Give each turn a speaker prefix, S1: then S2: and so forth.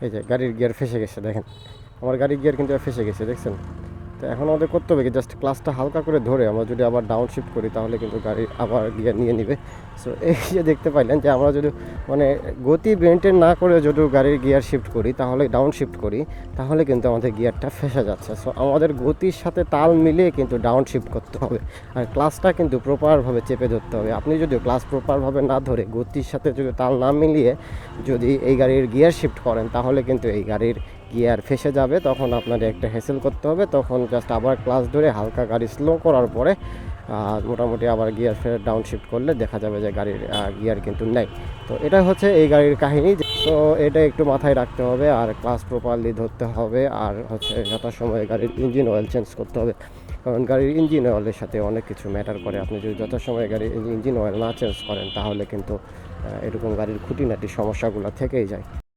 S1: এই যে গাড়ির গিয়ার ফেসে গেছে দেখেন। আমার গাড়ির গিয়ার কিন্তু ফেসে গেছে দেখছেন? তো এখন আমাদের করতে হবে কি জাস্ট ক্লাসটা হালকা করে ধরে আমরা যদি আবার ডাউন শিফট করি তাহলে কিন্তু গাড়ি আবার গিয়ার নিয়ে নিবে। সো এই যে দেখতে পাইলেন যে আমরা যদি মানে গতি মেনটেন না করে যদি গাড়ির গিয়ার শিফট করি, তাহলে ডাউন শিফট করি, তাহলে কিন্তু আমাদের গিয়ারটা ফেসে যাচ্ছে। সো আমাদের গতির সাথে তাল মিলিয়ে কিন্তু ডাউন শিফট করতে হবে। আর ক্লাসটা কিন্তু প্রপারভাবে চেপে ধরতে হবে। আপনি যদি ক্লাস প্রপারভাবে না ধরে গতির সাথে যদি তাল না মিলিয়ে যদি এই গাড়ির গিয়ার শিফট করেন, তাহলে কিন্তু এই গাড়ির গিয়ার ফেসে যাবে, তখন আপনাদের একটা হ্যাসেল করতে হবে। তখন জাস্ট আবার ক্লাস ধরে হালকা গাড়ি স্লো করার পরে মোটামুটি আবার গিয়ার ফের ডাউন শিফট করলে দেখা যাবে যে গাড়ির গিয়ার কিন্তু নেই। তো এটা হচ্ছে এই গাড়ির কাহিনী। তো এটা একটু মাথায় রাখতে হবে আর ক্লাস প্রপারলি ধরতে হবে আর হচ্ছে যথাসময়ে গাড়ির ইঞ্জিন অয়েল চেঞ্জ করতে হবে। কারণ গাড়ির ইঞ্জিন অয়েলের সাথে অনেক কিছু ম্যাটার করে। আপনি যদি যথাসময়ে গাড়ির ইঞ্জিন অয়েল না চেঞ্জ করেন, তাহলে কিন্তু এরকম গাড়ির খুঁটিনাটি সমস্যাগুলো থেকেই যায়।